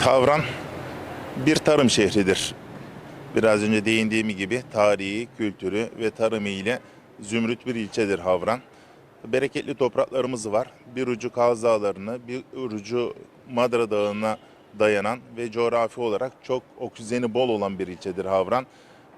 Havran bir tarım şehridir. Biraz önce değindiğim gibi tarihi, kültürü ve tarımı ile zümrüt bir ilçedir Havran. Bereketli topraklarımız var. Bir ucu Kaz Dağları'na, bir ucu Madra Dağı'na dayanan ve coğrafi olarak çok oksijeni bol olan bir ilçedir Havran.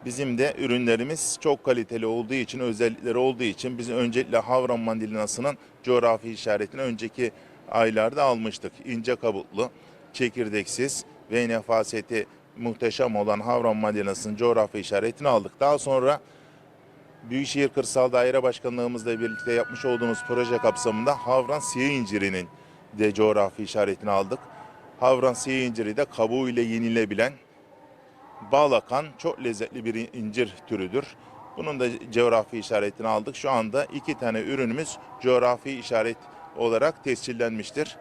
Bizim de ürünlerimiz çok kaliteli olduğu için, özellikleri olduğu için biz öncelikle Havran mandalinasının coğrafi işaretini önceki aylarda almıştık. İnce kabuklu, çekirdeksiz ve nefaseti muhteşem olan Havran mandalinasının coğrafi işaretini aldık. Daha sonra Büyükşehir Kırsal Daire Başkanlığımızla birlikte yapmış olduğumuz proje kapsamında Havran siyah incirinin de coğrafi işaretini aldık. Havran siyah inciri de kabuğuyla yenilebilen, bal akan çok lezzetli bir incir türüdür. Bunun da coğrafi işaretini aldık. Şu anda iki tane ürünümüz coğrafi işaret olarak tescillenmiştir.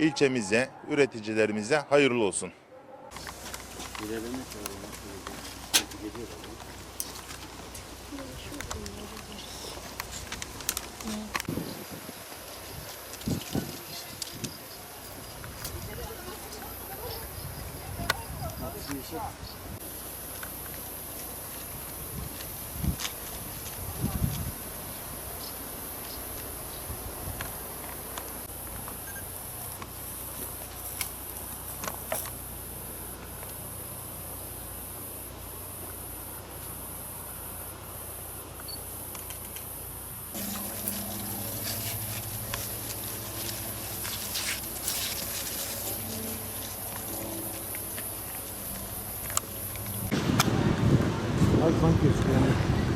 İlçemize, üreticilerimize hayırlı olsun. Abi like monkeys,